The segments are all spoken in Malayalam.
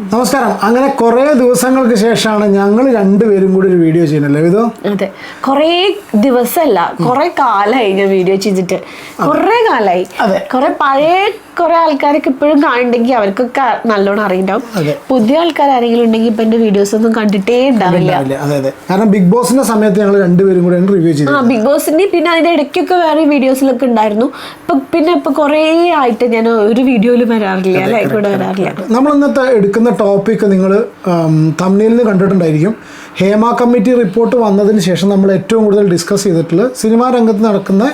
നമസ്കാരം. അങ്ങനെ കുറെ ദിവസങ്ങൾക്ക് ശേഷമാണ് ഞങ്ങൾ രണ്ടുപേരും കൂടി ഒരു വീഡിയോ ചെയ്യുന്നല്ലേ ഇതോ അതെ. കുറെ ദിവസമല്ല കുറെ കാലമായി ഞാൻ വീഡിയോ ചെയ്തിട്ട്. കുറെ കാലമായി അതെ. കുറെ പഴയ കുറെ ആൾക്കാരൊക്കെ ഇപ്പോഴും കാണുന്നുണ്ടെങ്കിൽ അവർക്കൊക്കെ നല്ലോണം അറിയണ്ടാവും. പുതിയ ആൾക്കാർ ആരെങ്കിലും ഉണ്ടെങ്കിൽ ഇപ്പൊ എന്റെ വീഡിയോസ് ഒന്നും കണ്ടിട്ടേ ഉണ്ടാവില്ല. ഉണ്ടാവില്ല അതെ അതെ. കാരണം ബിഗ് ബോസിന്റെ സമയത്ത് ഞങ്ങൾ രണ്ടുപേരും കൂടെ റിവ്യൂ ചെയ്തു ആ ബിഗ് ബോസിന്റെ പിന്നെ അതിന്റെ ഇടയ്ക്കൊക്കെ വേറെ വീഡിയോസിലൊക്കെ ഉണ്ടായിരുന്നു. ഇപ്പൊ പിന്നെ ഇപ്പൊ കൊറേ ആയിട്ട് ഞാൻ ഒരു വീഡിയോയിലും വരാറില്ല അല്ലെ? കൂടെ വരാറില്ല. നമ്മൾ ഇന്നത്തെ എടുക്കുന്ന ടോപ്പിക് നിങ്ങൾ തമിഴിൽ കണ്ടിട്ടുണ്ടായിരിക്കും. ഹേമ കമ്മിറ്റി റിപ്പോർട്ട് വന്നതിന് ശേഷം നമ്മൾ ഏറ്റവും കൂടുതൽ ഡിസ്കസ് ചെയ്തിട്ടുള്ള സിനിമാ രംഗത്ത് നടക്കുന്ന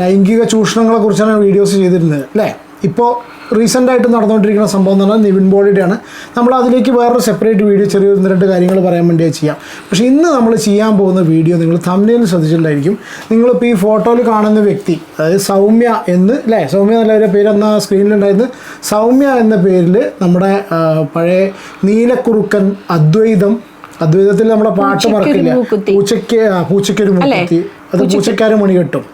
ലൈംഗിക ചൂഷണങ്ങളെ കുറിച്ചാണ് വീഡിയോസ് ചെയ്തിരുന്നത് അല്ലേ? ഇപ്പോൾ റീസെന്റ് ആയിട്ട് നടന്നുകൊണ്ടിരിക്കുന്ന സംഭവം എന്ന് പറഞ്ഞാൽ നിവിൻ ബോളിയുടെയാണ്. നമ്മൾ അതിലേക്ക് വേറൊരു സെപ്പറേറ്റ് വീഡിയോ ചെറിയ ഒന്ന് രണ്ട് കാര്യങ്ങൾ പറയാൻ വേണ്ടി ചെയ്യാം. പക്ഷേ ഇന്ന് നമ്മൾ ചെയ്യാൻ പോകുന്ന വീഡിയോ നിങ്ങൾ തമിഴിൽ ശ്രദ്ധിച്ചിട്ടുണ്ടായിരിക്കും. നിങ്ങളിപ്പോൾ ഈ ഫോട്ടോയിൽ കാണുന്ന വ്യക്തി അതായത് സൗമ്യ എന്ന് അല്ലേ? സൗമ്യ എന്നുള്ള പേര് അന്ന് സ്ക്രീനിലുണ്ടായിരുന്നു സൗമ്യ എന്ന പേരിൽ നമ്മുടെ പഴയ നീലക്കുറുക്കൻ അദ്വൈതം അദ്വൈതത്തിൽ നമ്മുടെ പാട്ട് മറക്കില്ല. പൂച്ചയ്ക്ക് പൂച്ചയ്ക്കൊരു? മൂക്കുത്തി. അത് പൂച്ചക്കാരും മണി കെട്ടും.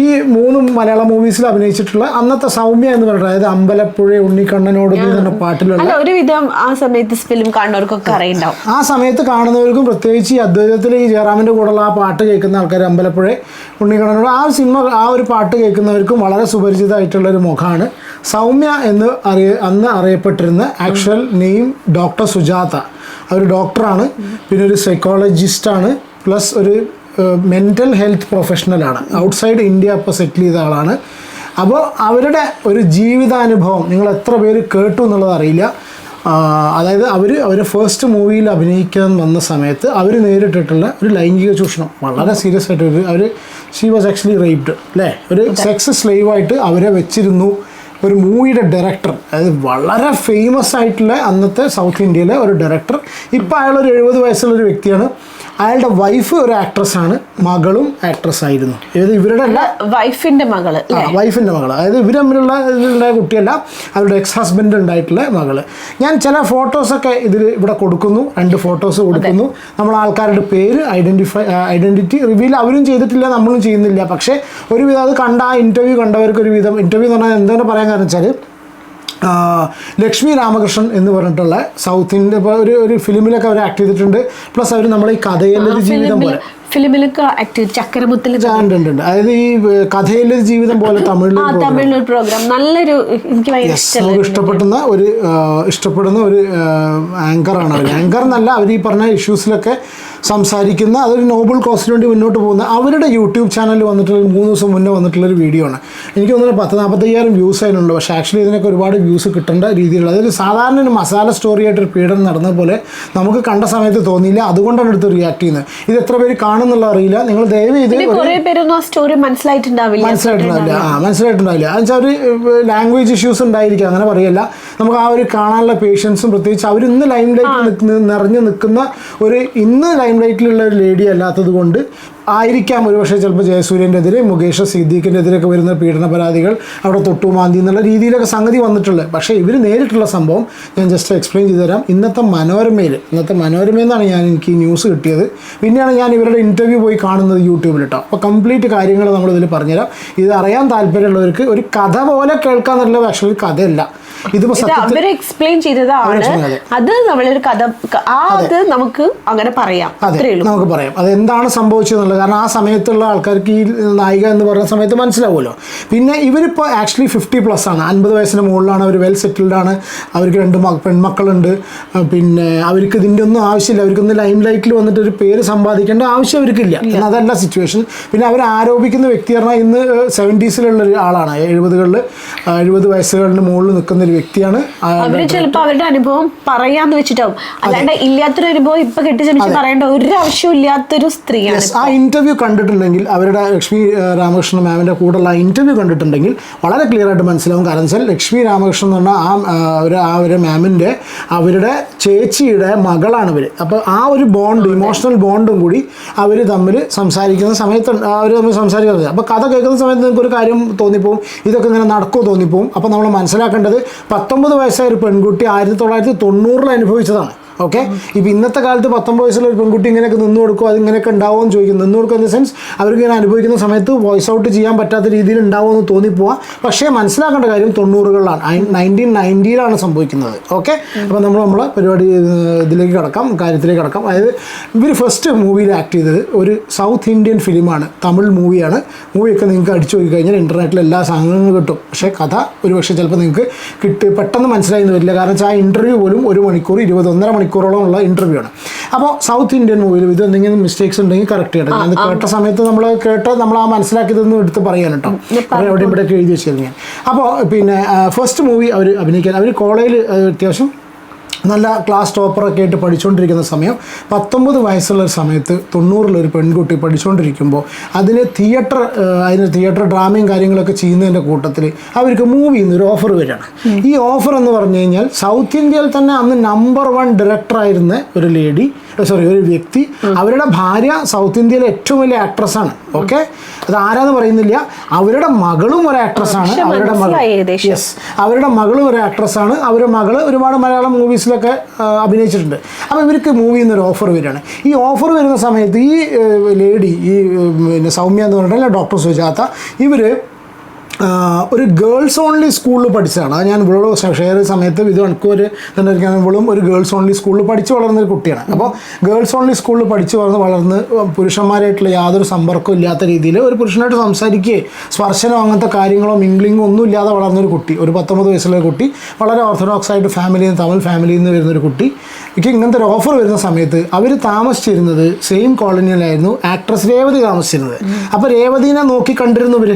ഈ മൂന്ന് മലയാള മൂവീസിൽ അഭിനയിച്ചിട്ടുള്ള അന്നത്തെ സൗമ്യ എന്ന് പറഞ്ഞത് അതായത് അമ്പലപ്പുഴ ഉണ്ണിക്കണ്ണനോട് എന്ന് പാട്ടിലുള്ള ഒരുവിധം ആ സമയത്ത് ഫിലിം കാണുന്നവർക്കൊക്കെ അറിയണ്ടാവും. ആ സമയത്ത് കാണുന്നവർക്കും പ്രത്യേകിച്ച് ഈ അദ്വൈതത്തിൽ ഈ ജയറാമിന്റെ കൂടെയുള്ള ആ പാട്ട് കേൾക്കുന്ന ആൾക്കാർ അമ്പലപ്പുഴ ഉണ്ണിക്കണ്ണനോട് ആ സിനിമ ആ ഒരു പാട്ട് കേൾക്കുന്നവർക്കും വളരെ സുപരിചിതമായിട്ടുള്ള ഒരു മുഖമാണ്. സൗമ്യ എന്ന് അറിയ അന്ന് അറിയപ്പെട്ടിരുന്ന ആക്ച്വൽ നെയിം ഡോക്ടർ സുജാത. അവർ ഡോക്ടറാണ് പിന്നെ ഒരു സൈക്കോളജിസ്റ്റാണ് പ്ലസ് ഒരു മെന്റൽ ഹെൽത്ത് പ്രൊഫഷണലാണ് ഔട്ട്സൈഡ് ഇന്ത്യ ഇപ്പോൾ സെറ്റിൽ ചെയ്ത ആളാണ്. അപ്പോൾ അവരുടെ ഒരു ജീവിതാനുഭവം നിങ്ങൾ എത്ര പേര് കേട്ടു എന്നുള്ളത് അറിയില്ല. അതായത് അവർ അവർ ഫസ്റ്റ് മൂവിയിൽ അഭിനയിക്കാൻ വന്ന സമയത്ത് അവർ നേരിട്ടിട്ടുള്ള ഒരു ലൈംഗിക ചൂഷണം. വളരെ സീരിയസ് ആയിട്ട് ഒരു അവർ ഷീ വാസ് ആക്ച്വലി റേപ്ഡ് അല്ലേ? ഒരു സെക്സ് സ്ലേവ് ആയിട്ട് അവരെ വെച്ചിരുന്നു. ഒരു മൂവിയുടെ ഡയറക്ടർ അതായത് വളരെ ഫേമസ് ആയിട്ടുള്ള അന്നത്തെ സൗത്ത് ഇന്ത്യയിലെ ഒരു ഡയറക്ടർ ഇപ്പോൾ അയാൾ ഒരു എഴുപത് വയസ്സുള്ള ഒരു വ്യക്തിയാണ്. അയാളുടെ വൈഫ് ഒരു ആക്ട്രസ് ആണ്. മകളും ആക്ട്രസ് ആയിരുന്നു. അതായത് ഇവരുടെ വൈഫിന്റെ മകൾ ആ വൈഫിന്റെ മകൾ അതായത് ഇവർ തമ്മിലുള്ള ഇതിലുണ്ടായ കുട്ടിയല്ല അവരുടെ എക്സ് ഹസ്ബൻഡ് ഉണ്ടായിട്ടുള്ള മകൾ. ഞാൻ ചില ഫോട്ടോസൊക്കെ ഇതിൽ ഇവിടെ കൊടുക്കുന്നു രണ്ട് ഫോട്ടോസ് കൊടുക്കുന്നു. നമ്മൾ ആൾക്കാരുടെ പേര് ഐഡന്റിഫൈ ഐഡന്റിറ്റി റിവീൽ അവരും ചെയ്തിട്ടില്ല നമ്മളും ചെയ്യുന്നില്ല. പക്ഷേ ഒരുവിധം അത് കണ്ട ആ ഇന്റർവ്യൂ കണ്ടവർക്ക് ഒരുവിധം ഇന്റർവ്യൂ എന്ന് പറഞ്ഞാൽ എന്താണ് പറയാൻ കാരണം വെച്ചാൽ ലക്ഷ്മി രാമകൃഷ്ണൻ എന്ന് പറഞ്ഞിട്ടുള്ള സൗത്ത് ഇന്ത്യ ഒരു ഒരു ഫിലിമിലൊക്കെ അവർ ആക്ട് ചെയ്തിട്ടുണ്ട്. പ്ലസ് അവർ നമ്മളെ ഈ കഥയിലൊരു ജീവിതം പോലെ. ഫിലിമിലൊക്കെ ആക്ട് ചക്കരമുത്തിൽ ഉണ്ട്. അതായത് ഈ കഥയിലെ ജീവിതം പോലെ തമിഴിൽ തമിഴിലൊരു പ്രോഗ്രാം. നല്ലൊരു എനിക്ക് നമുക്ക് ഇഷ്ടപ്പെടുന്ന ഒരു ഇഷ്ടപ്പെടുന്ന ഒരു ആങ്കറാണ് അവർ ആങ്കർ എന്നല്ല അവർ ഈ പറഞ്ഞ ഇഷ്യൂസിലൊക്കെ സംസാരിക്കുന്ന അതൊരു നോബൽ കോസിന് വേണ്ടി മുന്നോട്ട് പോകുന്ന അവരുടെ യൂട്യൂബ് ചാനലിൽ വന്നിട്ടുള്ള മൂന്ന് ദിവസം മുന്നേ വന്നിട്ടുള്ളൊരു വീഡിയോ ആണ്. എനിക്ക് തോന്നുന്നു പത്ത് നാൽപ്പത്തയ്യായിരം വ്യൂസ് അതിനുണ്ട്. പക്ഷേ ആക്ച്വലി ഇതിനൊക്കെ ഒരുപാട് വ്യൂസ് കിട്ടേണ്ട രീതിയിലുള്ള അതൊരു സാധാരണ ഒരു മസാല സ്റ്റോറി ആയിട്ട് ഒരു പീഡനം നടന്ന പോലെ നമുക്ക് കണ്ട സമയത്ത് തോന്നിയില്ല. അതുകൊണ്ടാണ് എടുത്ത് റിയാക്ട് ചെയ്യുന്നത്. ഇത് എത്ര പേര് കാണുന്നുള്ള അറിയില്ല. നിങ്ങൾ ദയവ് ചെയ്ത് മനസ്സിലായിട്ടുണ്ടാവില്ല. മനസ്സിലായിട്ടുണ്ടാവില്ല. ആ മനസ്സിലായിട്ടുണ്ടാവില്ല. എന്നുവെച്ചാൽ ഒരു ലാംഗ്വേജ് ഇഷ്യൂസ് ഉണ്ടായിരിക്കും. അങ്ങനെ പറയല്ല. നമുക്ക് ആ ഒരു കാണാനുള്ള പേഷ്യൻസും പ്രത്യേകിച്ച് അവർ ഇന്ന് ലൈം ലൈറ്റിൽ നിറഞ്ഞു നിൽക്കുന്ന ഒരു ഇന്ന് ലൈം ലൈറ്റിലുള്ള ഒരു ലേഡി അല്ലാത്തത് കൊണ്ട് ആയിരിക്കാം ഒരുപക്ഷെ ചിലപ്പോൾ ജയസൂര്യന്റെ എതിരെ മുകേഷ് സിദ്ദീഖിന്റെ എതിരെയൊക്കെ വരുന്ന പീഡന പരാതികൾ അവിടെ തൊട്ടുമാന്തി എന്നുള്ള രീതിയിലൊക്കെ സംഗതി വന്നിട്ടുള്ളത് പക്ഷേ ഇവർ നേരിട്ടുള്ള സംഭവം ഞാൻ ജസ്റ്റ് എക്സ്പ്ലെയിൻ ചെയ്തു തരാം ഇന്നത്തെ മനോരമയിൽ ഇന്നത്തെ മനോരമയിൽ നിന്നാണ് ഞാൻ എനിക്ക് ഈ ന്യൂസ് കിട്ടിയത്. പിന്നെയാണ് ഞാൻ ഇവരുടെ ഇന്റർവ്യൂ പോയി കാണുന്നത് യൂട്യൂബിൽ കേട്ടോ അപ്പോൾ കംപ്ലീറ്റ് കാര്യങ്ങൾ നമ്മളിതിൽ പറഞ്ഞുതരാം. ഇത് അറിയാൻ താല്പര്യമുള്ളവർക്ക് ഒരു കഥ പോലെ കേൾക്കാന്നുള്ള ആക്ച്വലി കഥയല്ല. ഇതിപ്പോൾ ഇത് സത്യത്തിൽ അവർ എക്സ്പ്ലെയിൻ ചെയ്തതാണ്. അത് നമ്മളൊരു കഥ ആ അത്. നമുക്ക് അങ്ങനെ പറയാം. നമുക്ക് പറയാം. അത് എന്താണ് സംഭവിച്ചതെന്നുള്ളത് കാരണം ആ സമയത്തുള്ള ആൾക്കാർക്ക് ഈ നായിക എന്ന് പറയുന്ന സമയത്ത് മനസ്സിലാവുമല്ലോ. പിന്നെ ഇവരിപ്പോൾ ആക്ച്വലി ഫിഫ്റ്റി പ്ലസ് ആണ്. അൻപത് വയസ്സിന് മുകളിലാണ് അവർ വെൽ സെറ്റിൽഡ് ആണ്. അവർക്ക് രണ്ട് പെൺമക്കളുണ്ട്. പിന്നെ അവർക്ക് ഇതിന്റെ ഒന്നും ആവശ്യമില്ല. അവർക്കൊന്ന് ലൈം ലൈറ്റിൽ വന്നിട്ട് ഒരു പേര് സമ്പാദിക്കേണ്ട ആവശ്യം അവർക്കില്ല. അതല്ല സിറ്റുവേഷൻ പിന്നെ അവർ ആരോപിക്കുന്ന വ്യക്തി പറഞ്ഞാൽ ഇന്ന് സെവന്റീസിലുള്ള ഒരു ആളാണ്. എഴുപതുകളിൽ എഴുപത് വയസ്സുകളിന് മുകളിൽ നിൽക്കുന്ന ഒരു വ്യക്തിയാണ്. അവർ ചിലപ്പോൾ അവരുടെ അനുഭവം പറയാന്ന് വെച്ചിട്ടാവും. അല്ലാണ്ട് ഇല്ലാത്തൊരു അനുഭവം ഇപ്പൊ കെട്ടിച്ചു പറയേണ്ട ഒരു ആവശ്യവും ഇല്ലാത്തൊരു സ്ത്രീയാണ് ആ ഇന്റർവ്യൂ കണ്ടിട്ടുണ്ടെങ്കിൽ അവരുടെ ലക്ഷ്മി രാമകൃഷ്ണ രാമകൃഷ്ണൻ മാമിന്റെ കൂടെയുള്ള ഇന്റർവ്യൂ കണ്ടിട്ടുണ്ടെങ്കിൽ വളരെ ക്ലിയർ ആയിട്ട് മനസ്സിലാവും. കാരണം വെച്ചാൽ ലക്ഷ്മി രാമകൃഷ്ണൻ എന്ന് പറഞ്ഞാൽ ആ അവർ ഒരു ആ ഒരു മാമിന്റെ അവരുടെ ചേച്ചിയുടെ മകളാണ് ഇവർ അപ്പോൾ ആ ഒരു ബോണ്ട് ഇമോഷണൽ ബോണ്ടും കൂടി അവർ തമ്മിൽ സംസാരിക്കുന്ന സമയത്ത് അവർ തമ്മിൽ സംസാരിക്കുന്നത്. അപ്പോൾ കഥ കേൾക്കുന്ന സമയത്ത് നിങ്ങൾക്ക് ഒരു കാര്യം തോന്നിപ്പോവും. ഇതൊക്കെ ഇങ്ങനെ നടക്കുമോ തോന്നിപ്പോവും. അപ്പോൾ നമ്മൾ മനസ്സിലാക്കേണ്ടത് പത്തൊമ്പത് വയസ്സായ ഒരു പെൺകുട്ടി ആയിരത്തി തൊള്ളായിരത്തി തൊണ്ണൂറിൽ അനുഭവിച്ചതാണ്. ഓക്കെ ഇപ്പം ഇന്നത്തെ കാലത്ത് പത്തൊമ്പത് വയസ്സുള്ള ഒരു പെൺകുട്ടി ഇങ്ങനെയൊക്കെ നിന്ന് കൊടുക്കും അത് ഇങ്ങനെയൊക്കെ ഉണ്ടാവുമെന്ന് ചോദിക്കും. നിന്ന് കൊടുക്കുക ഇൻ ദ സെൻസ് അവർക്ക് ഇങ്ങനെ അനുഭവിക്കുന്ന സമയത്ത് വോയിസ് ഔട്ട് ചെയ്യാൻ പറ്റാത്ത രീതിയിൽ ഉണ്ടാവുമെന്ന് തോന്നിപ്പോവാ. പക്ഷേ മനസ്സിലാക്കേണ്ട കാര്യം തൊണ്ണൂറുകളിലാണ്. നയന്റീൻ നയന്റിയിലാണ് സംഭവിക്കുന്നത്. ഓക്കെ അപ്പോൾ നമ്മൾ നമ്മളെ പരിപാടി ഇതിലേക്ക് കിടക്കാം കാര്യത്തിലേക്ക് കിടക്കാം. അതായത് ഇവർ ഫസ്റ്റ് മൂവിയിൽ ആക്ട് ചെയ്തത് ഒരു സൗത്ത് ഇന്ത്യൻ ഫിലിമാണ് തമിഴ് മൂവിയാണ് മൂവിയൊക്കെ നിങ്ങൾക്ക് അടിച്ചു നോക്കി കഴിഞ്ഞാൽ ഇന്റർനെറ്റിൽ എല്ലാ സാധനങ്ങളും കിട്ടും. പക്ഷേ കഥ ഒരു പക്ഷേ ചിലപ്പോൾ നിങ്ങൾക്ക് കിട്ടി പെട്ടെന്ന് മനസ്സിലായി വരില്ല. കാരണം വെച്ചാൽ ആ ഇന്റർവ്യൂ പോലും ഒരു മണിക്കൂർ ഇരുപത് ഒന്നര മണിക്കൂറോളം ഉള്ള ഇന്റർവ്യൂ ആണ് അപ്പോൾ സൗത്ത് ഇന്ത്യൻ മൂവിയിൽ ഇത് എന്തെങ്കിലും മിസ്റ്റേക്സ് ഉണ്ടെങ്കിൽ കറക്റ്റ് ചെയ്യണം. ഞാൻ കേട്ട സമയത്ത് നമ്മൾ കേട്ട് നമ്മൾ ആ മനസ്സിലാക്കിയതൊന്നും എടുത്ത് പറയാൻ കേട്ടോ. എവിടെ ഇവിടെയൊക്കെ എഴുതി വെച്ചിരുന്നു ഞാൻ. അപ്പോൾ പിന്നെ ഫസ്റ്റ് മൂവി അവർ അഭിനയിക്കാൻ അവർ കോളേജിൽ അത്യാവശ്യം നല്ല ക്ലാസ് ടോപ്പറൊക്കെ ആയിട്ട് പഠിച്ചുകൊണ്ടിരിക്കുന്ന സമയം പത്തൊമ്പത് വയസ്സുള്ള ഒരു സമയത്ത് തൊണ്ണൂറിലൊരു പെൺകുട്ടി പഠിച്ചുകൊണ്ടിരിക്കുമ്പോൾ അതിന് തിയേറ്റർ അതിന് തിയേറ്റർ ഡ്രാമയും കാര്യങ്ങളൊക്കെ ചെയ്യുന്നതിന്റെ കൂട്ടത്തിൽ അവർക്ക് മൂവി എന്നൊരു ഓഫർ വരികയാണ്. ഈ ഓഫർ എന്ന് പറഞ്ഞു കഴിഞ്ഞാൽ സൗത്ത് ഇന്ത്യയിൽ തന്നെ അന്ന് നമ്പർ വൺ ഡയറക്ടറായിരുന്ന ഒരു ലേഡി സോറി ഒരു വ്യക്തി അവരുടെ ഭാര്യ സൗത്ത് ഇന്ത്യയിലെ ഏറ്റവും വലിയ ആക്ട്രസ് ആണ് ഓക്കെ അത് ആരാന്ന് പറയുന്നില്ല. അവരുടെ മകളും ഒരു ആക്ട്രസ് ആണ് അവരുടെ മകൾ യെസ് അവരുടെ മകളും ഒരു ആക്ട്രസ് ആണ് അവരുടെ മകൾ ഒരുപാട് മലയാളം മൂവീസിലൊക്കെ അഭിനയിച്ചിട്ടുണ്ട്. അപ്പോൾ ഇവർക്ക് മൂവിയിൽ എന്നൊരു ഓഫർ വരികയാണ്. ഈ ഓഫർ വരുന്ന സമയത്ത് ഈ ലേഡി ഈ പിന്നെ സൗമ്യ എന്ന് പറഞ്ഞിട്ടുള്ള ഡോക്ടർ സുജാത ഇവർ ഒരു ഗേൾസ് ഓൺലി സ്കൂളിൽ പഠിച്ചതാണ്. അത് ഞാൻ ഇവളോട് ഷെയർ ചെയ്ത സമയത്ത് ഇത് എനിക്ക് ഒരു തന്നെ ഇവളും ഒരു ഗേൾസ് ഓൺലി സ്കൂളിൽ പഠിച്ച് വളർന്ന ഒരു കുട്ടിയാണ്. അപ്പോൾ ഗേൾസ് ഓൺലി സ്കൂളിൽ പഠിച്ച് വളർന്ന് വളർന്ന് പുരുഷന്മാരായിട്ടുള്ള യാതൊരു സമ്പർക്കവും ഇല്ലാത്ത രീതിയിൽ ഒരു പുരുഷനായിട്ട് സംസാരിക്കുകയും സ്പർശനോ അങ്ങനത്തെ കാര്യങ്ങളോ മിംഗ്ലിങ്ങോ ഒന്നും ഇല്ലാതെ വളർന്നൊരു കുട്ടി ഒരു പത്തൊമ്പത് വയസ്സുള്ള ഒരു കുട്ടി വളരെ ഓർത്തഡോക്സ് ആയിട്ട് ഫാമിലിയിൽ നിന്ന് തമിഴ് ഫാമിലിയിൽ നിന്ന് വരുന്നൊരു കുട്ടി. എനിക്ക് ഇങ്ങനത്തെ ഒരു ഓഫർ വരുന്ന സമയത്ത് അവർ താമസിച്ചിരുന്നത് സെയിം കോളനിയിലായിരുന്നു ആക്ട്രസ് രേവതി താമസിച്ചിരുന്നത്. അപ്പോൾ രേവതിനെ നോക്കി കണ്ടിരുന്നു ഇവർ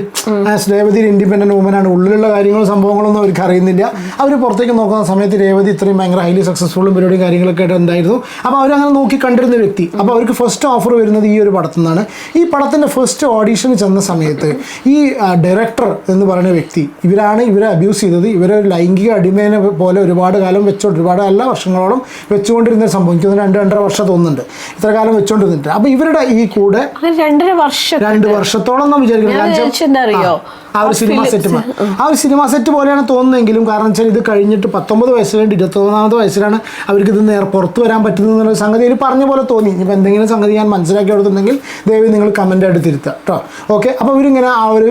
രേവതി ഒരു ഇൻഡിപെൻഡന്റ് വുമനാണ് ഉള്ളിലുള്ള കാര്യങ്ങളും സംഭവങ്ങളൊന്നും അവർക്ക് അറിയുന്നില്ല. അവർ പുറത്തേക്ക് നോക്കുന്ന സമയത്ത് രേവതി ഇത്രയും ഭയങ്കര ഹൈലി സക്സസ്ഫുള്ളും പരിപാടിയും കാര്യങ്ങളൊക്കെ ആയിട്ട് ഉണ്ടായിരുന്നു അപ്പോൾ അവരങ്ങനെ നോക്കി കണ്ടിരുന്ന വ്യക്തി. അപ്പോൾ അവർക്ക് ഫസ്റ്റ് ഓഫർ വരുന്നത് ഈ ഒരു പടത്തിൽ നിന്നാണ്. ഈ പടത്തിന്റെ ഫസ്റ്റ് ഓഡീഷന് ചെന്ന സമയത്ത് ഈ ഡയറക്ടർ എന്ന് പറയുന്ന വ്യക്തി ഇവരാണ് ഇവരെ അബ്യൂസ് ചെയ്തത്. ഇവരെ ലൈംഗിക അടിമേനെ പോലെ ഒരുപാട് കാലം വെച്ചോണ്ട് ഒരുപാട് എല്ലാ വർഷങ്ങളോളം വെച്ചുകൊണ്ടിരുന്ന സംഭവം. എനിക്ക് തോന്നുന്നു രണ്ട് രണ്ടര വർഷം തോന്നുന്നുണ്ട്. ഇത്ര കാലം വെച്ചുകൊണ്ടിരുന്നിട്ട്. അപ്പോൾ ഇവരുടെ ഈ കൂടെ രണ്ട് രണ്ടര വർഷം രണ്ട് വർഷത്തോളം നാം വിചാരിക്കുന്നത് അറിയോ? ആ, ഒരു സിനിമ സെറ്റ് ആ ഒരു സിനിമ സെറ്റ് പോലെയാണ് തോന്നുന്നതെങ്കിലും കാരണം വെച്ചാൽ ഇത് കഴിഞ്ഞിട്ട് പത്തൊമ്പത് വയസ്സ് കഴിഞ്ഞ് ഇരുപത്തൊന്നാമത് വയസ്സിലാണ് അവർക്ക് ഇത് നേരെ പുറത്ത് വരാൻ പറ്റുന്നത് എന്നുള്ള സംഗതി. ഇതിൽ പറഞ്ഞ പോലെ തോന്നി. ഇനിയിപ്പോൾ എന്തെങ്കിലും സംഗതി ഞാൻ മനസ്സിലാക്കി കൊടുത്തുണ്ടെങ്കിൽ ദയവ് നിങ്ങൾ കമന്റ് ആയിട്ട് തിരുത്തുക കേട്ടോ ഓക്കെ അപ്പോൾ ഇവരിങ്ങനെ ആ ഒരു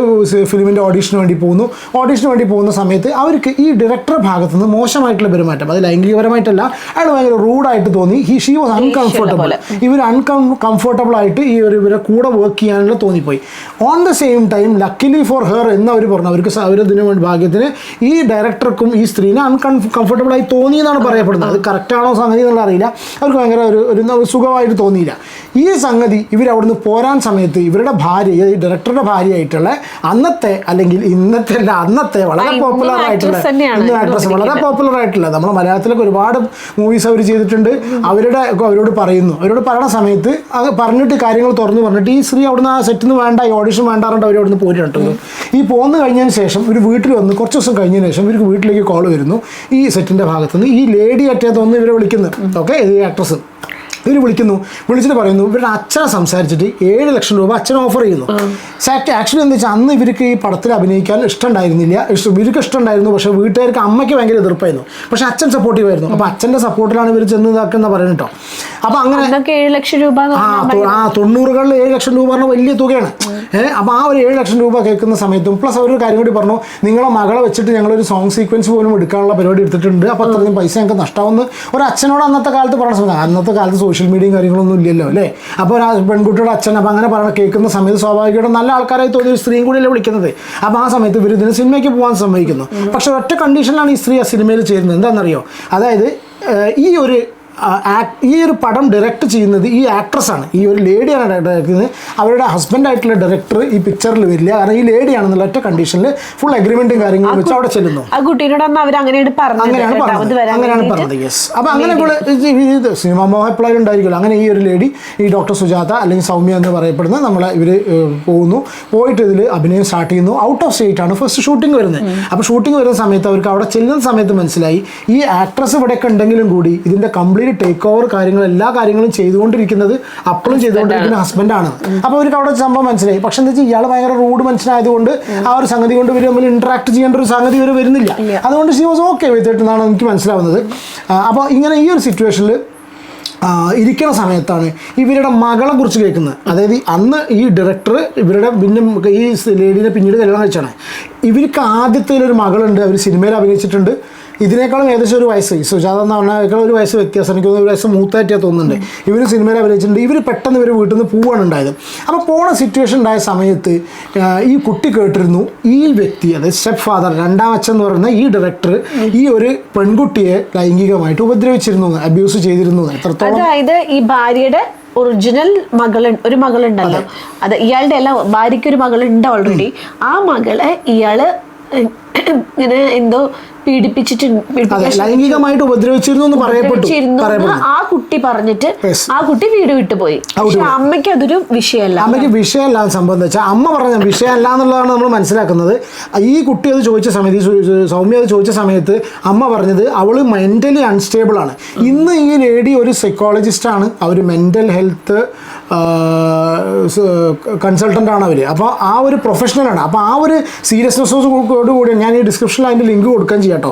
ഫിലിമിന്റെ ഓഡീഷന് വേണ്ടി പോകുന്നു. ഓഡീഷന് വേണ്ടി പോകുന്ന സമയത്ത് അവർക്ക് ഈ ഡയറക്ടർ ഭാഗത്തു നിന്ന് മോശമായിട്ടുള്ള പെരുമാറ്റം അത് ലൈംഗികപരമായിട്ടല്ല അയാൾ ഭയങ്കര റൂഡായിട്ട് തോന്നി. ഹി ഷീ വാസ് അൺകംഫർട്ടബിൾ ഇവർ അൺകംഫർട്ടബിൾ ആയിട്ട് ഈ ഒരു ഇവരെ കൂടെ വർക്ക് ചെയ്യാനുള്ള തോന്നിപ്പോയി. On the same time luckily for her എന്ന് അവർ പറഞ്ഞു. അവർക്ക് അവരതിന് വേണ്ടി ഭാഗ്യത്തിന് ഈ ഡയറക്ടർക്കും ഈ സ്ത്രീനെ അൺകംഫർട്ടബിൾ ആയി തോന്നി എന്നാണ് പറയപ്പെടുന്നത്. അത് കറക്റ്റാണോ സംഗതി എന്നുള്ള അറിയില്ല. അവർക്ക് ഭയങ്കര ഒരു ഒരു സുഖമായിട്ട് തോന്നിയില്ല. ഈ സംഗതി ഇവർ അവിടുന്ന് പോരാൻ സമയത്ത് ഇവരുടെ ഭാര്യ ഈ ഡയറക്ടറുടെ ഭാര്യയായിട്ടുള്ള അന്നത്തെ അല്ലെങ്കിൽ ഇന്നത്തെ അല്ല അന്നത്തെ വളരെ പോപ്പുലർ ആയിട്ടുള്ള ആക്ട്രസ് വളരെ പോപ്പുലർ ആയിട്ടുള്ള നമ്മുടെ മലയാളത്തിലൊക്കെ ഒരുപാട് മൂവീസ് അവർ ചെയ്തിട്ടുണ്ട്. അവരുടെ അവരോട് പറയുന്നു. അവരോട് പറയുന്ന സമയത്ത് അത് പറഞ്ഞിട്ട് കാര്യങ്ങൾ തുറന്നു പറഞ്ഞിട്ട് ഈ സ്ത്രീ അവിടുന്ന് ആ സെറ്റിൽ നിന്ന് വേണ്ട ഈ ഓഡിഷൻ വേണ്ടാറുണ്ട് അവരവിടുന്ന് അവർ അവിടുന്ന് പോരുന്നുണ്ട് ഈ പോന്ന് കഴിഞ്ഞതിന് ശേഷം ഒരു വീട്ടിൽ വന്ന് കുറച്ച് ദിവസം കഴിഞ്ഞതിന് ശേഷം ഇവർക്ക് വീട്ടിലേക്ക് കോൾ വരുന്നു. ഈ സെറ്റിന്റെ ഭാഗത്തുനിന്ന് ഈ ലേഡി അറ്റത്ത് ഒന്ന് ഇവരെ വിളിക്കുന്നു. ഓക്കെ ഈ ആക്ട്രസ് ഇവർ വിളിക്കുന്നു. വിളിച്ചിട്ട് പറയുന്നു ഇവരുടെ അച്ഛനെ സംസാരിച്ചിട്ട് ഏഴ് ലക്ഷം രൂപ അച്ഛൻ ഓഫർ ചെയ്യുന്നു. സാറ്റ് ആക്ച്വലി എന്താ വെച്ചാൽ അന്ന് ഇവർക്ക് ഈ പടത്തിൽ അഭിനയിക്കാൻ ഇഷ്ടമുണ്ടായിരുന്നില്ല. ഇഷ്ടം ഇവർക്ക് ഇഷ്ടമുണ്ടായിരുന്നു പക്ഷേ വീട്ടുകാർക്ക് അമ്മയ്ക്ക് ഭയങ്കര എതിർപ്പായിരുന്നു. പക്ഷേ അച്ഛൻ സപ്പോർട്ടീവ് ആയിരുന്നു. അപ്പോൾ അച്ഛന്റെ സപ്പോർട്ടിലാണ് ഇവർ ചെന്ന് ഇതാക്കുന്ന പറയുന്നത് കേട്ടോ. അപ്പോൾ അങ്ങനെ ഏഴ് ലക്ഷം രൂപ ആ തൊണ്ണൂറുകളിൽ ഏഴ് ലക്ഷം രൂപ പറഞ്ഞ വലിയ തുകയാണ്. ഏഹ് അപ്പോൾ ആ ഒരു ഏഴ് ലക്ഷം രൂപ കേൾക്കുന്ന സമയത്തും പ്ലസ് അവരൊരു കാര്യം കൂടി പറഞ്ഞു നിങ്ങളെ മകളെ വെച്ചിട്ട് ഞങ്ങളൊരു സോങ് സീക്വൻസ് പോലും എടുക്കാനുള്ള പരിപാടി എടുത്തിട്ടുണ്ട്. അപ്പോൾ അത്രയും പൈസ ഞങ്ങൾക്ക് നഷ്ടമാവുമെന്ന് ഒരു അച്ഛനോട് അന്നത്തെ കാലത്ത് പറഞ്ഞ സമയത്ത് അന്നത്തെ കാലത്ത് സോഷ്യൽ മീഡിയയും കാര്യങ്ങളൊന്നും ഇല്ലല്ലോ അല്ലേ? അപ്പോൾ ആ പെൺകുട്ടിയുടെ അച്ഛൻ അപ്പോൾ അങ്ങനെ പറഞ്ഞ കേൾക്കുന്ന സമയത്ത് സ്വാഭാവികമായിട്ടും നല്ല ആൾക്കാരായി തോന്നിയ ഒരു സ്ത്രീയും കൂടിയല്ലേ വിളിക്കുന്നത്. അപ്പോൾ ആ സമയത്ത് ഇവർ ഇതിന് സിനിമയ്ക്ക് പോകാൻ സമ്മതിക്കുന്നു. പക്ഷേ ഒറ്റ കണ്ടീഷനിലാണ് ഈ സ്ത്രീ ആ സിനിമയിൽ ചേരുന്നത്. എന്താണെന്നറിയോ? അതായത് ഈ ഒരു ഈ ഒരു പടം ഡയറക്റ്റ് ചെയ്യുന്നത് ഈ ആക്ട്രസ് ആണ്. ഈ ഒരു ലേഡിയാണ് ഡയറക്ട് ചെയ്യുന്നത്. അവരുടെ ഹസ്ബൻഡായിട്ടുള്ള ഡയറക്ടർ ഈ പിക്ചറിൽ വരില്ല. കാരണം ഈ ലേഡിയാണെന്നുള്ള ഒറ്റ കണ്ടീഷനിൽ ഫുൾ അഗ്രിമെന്റും കാര്യങ്ങളും വെച്ച് അവിടെ ചെല്ലുന്നു. അങ്ങനെയാണ് പറഞ്ഞത്. അങ്ങനെയാണ് പറഞ്ഞത് യെസ് അപ്പോൾ അങ്ങനെ ഇത് സിനിമ മോഹം എപ്പോഴും ഉണ്ടായിരിക്കുമല്ലോ. അങ്ങനെ ഈ ഒരു ലേഡി ഈ ഡോക്ടർ സുജാത അല്ലെങ്കിൽ സൗമ്യ എന്ന് പറയപ്പെടുന്ന നമ്മളെ ഇവർ പോകുന്നു. പോയിട്ട് ഇതിൽ അഭിനയം സ്റ്റാർട്ട് ചെയ്യുന്നു. ഔട്ട് ഓഫ് സ്റ്റേറ്റ് ആണ് ഫസ്റ്റ് ഷൂട്ടിംഗ് വരുന്നത്. അപ്പോൾ ഷൂട്ടിംഗ് വരുന്ന സമയത്ത് അവർക്ക് അവിടെ ചെല്ലുന്ന സമയത്ത് മനസ്സിലായി. ഈ ആക്ട്രസ് ഇവിടെയൊക്കെ ഉണ്ടെങ്കിലും കൂടി ഇതിന്റെ കംപ്ലീറ്റ് ടേക്ക് ഓവർ കാര്യങ്ങൾ എല്ലാ കാര്യങ്ങളും ചെയ്തുകൊണ്ടിരിക്കുന്നത് അപ്പോഴും ചെയ്തുകൊണ്ടിരിക്കുന്ന ഹസ്ബൻഡാണ് അപ്പോൾ അവർക്ക് അവിടെ സംഭവം മനസ്സിലായി. പക്ഷെ എന്താ വെച്ചാൽ ഇയാൾ ഭയങ്കര റൂഡ് മനുഷ്യനായതുകൊണ്ട് ആ ഒരു സംഗതി കൊണ്ട് ഇവർ തമ്മിൽ ഇന്ററാക്ട് ചെയ്യേണ്ട ഒരു സംഗതി ഇവർ വരുന്നില്ല. അതുകൊണ്ട് she was okay with it എന്നാണ് എനിക്ക് മനസ്സിലാവുന്നത്. അപ്പോൾ ഇങ്ങനെ ഈ ഒരു സിറ്റുവേഷനിൽ ഇരിക്കുന്ന സമയത്താണ് ഇവരുടെ മകളെ കുറിച്ച് കേൾക്കുന്നത്. അതായത് അന്ന് ഈ ഡയറക്ടർ ഇവരുടെ പിന്നെ ഈ ലേഡീനെ പിന്നീട് കല്യാണം കഴിച്ചാണ് ഇവർക്ക് ആദ്യത്തെ ഒരു മകളുണ്ട് അവർ സിനിമയിൽ അഭിനയിച്ചിട്ടുണ്ട്. ഇതിനേക്കാളും ഏകദേശം ഒരു വയസ്സ്. സുജാത എന്ന് പറഞ്ഞാൽ ഒരു വയസ്സ് വ്യത്യാസം. എനിക്ക് തോന്നുന്നു ഒരു വയസ്സ് മൂത്തായിട്ടേ തോന്നുന്നുണ്ട്. ഇവർ സിനിമയിൽ അഭിനയിച്ചിട്ടുണ്ട്. ഇവർ പെട്ടെന്ന് ഇവർ വീട്ടിൽ നിന്ന് പോവാണ് ഉണ്ടായത്. അപ്പോൾ പോണ സിറ്റുവേഷൻ ഉണ്ടായ സമയത്ത് ഈ കുട്ടി കേട്ടിരുന്നു. ഈ വ്യക്തി അതായത് സ്റ്റെപ്പ് ഫാദർ രണ്ടാം അച്ഛൻ എന്ന് പറയുന്ന ഈ ഡയറക്ടർ ഈ ഒരു പെൺകുട്ടിയെ ലൈംഗികമായിട്ട് ഉപദ്രവിച്ചിരുന്നു അബ്യൂസ് ചെയ്തിരുന്നു. എത്രത്തോളം അതായത് ഈ ഭാര്യയുടെ ഒറിജിനൽ മകൾ ഒരു മകളുണ്ടല്ലോ. അത്. ഇയാളുടെ അല്ല ഭാര്യയ്ക്ക് ഒരു മകളുണ്ട് ഓൾറെഡി ആ മകളെ ഇയാൾ ഇങ്ങനെ എന്തോ പീഡിപ്പിച്ചിട്ടുണ്ട് ലൈംഗികമായിട്ട് ഉപദ്രവിച്ചിരുന്നു എന്ന് പറയപ്പെട്ടു. ആ കുട്ടി പറഞ്ഞിട്ട് ആ കുട്ടി വീട് വിട്ടുപോയി പക്ഷെ അമ്മയ്ക്ക് അതൊരു വിഷയമല്ല. അമ്മയ്ക്ക് വിഷയമല്ല വെച്ചാൽ അമ്മ പറഞ്ഞ വിഷയമല്ല എന്നുള്ളതാണ് നമ്മൾ മനസ്സിലാക്കുന്നത്. ഈ കുട്ടി അത് ചോദിച്ച സമയത്ത് സൗമ്യ അത് ചോദിച്ച സമയത്ത് അമ്മ പറഞ്ഞത് അവൾ മെന്റലി അൺസ്റ്റേബിൾ ആണ്. ഇന്ന് ഈ ലേഡി ഒരു സൈക്കോളജിസ്റ്റ് ആണ്. അവർ മെന്റൽ ഹെൽത്ത് കൺസൾട്ടന്റ് ആണ് അവർ അപ്പോൾ ആ ഒരു പ്രൊഫഷണലാണ് അപ്പോൾ ആ ഒരു സീരിയസ്നെസ്സോട് കൂടി ഞാൻ ഈ ഡിസ്ക്രിപ്ഷനിൽ അതിന്റെ ലിങ്ക് കൊടുക്കാൻ ചെയ്യാട്ടോ കേട്ടോ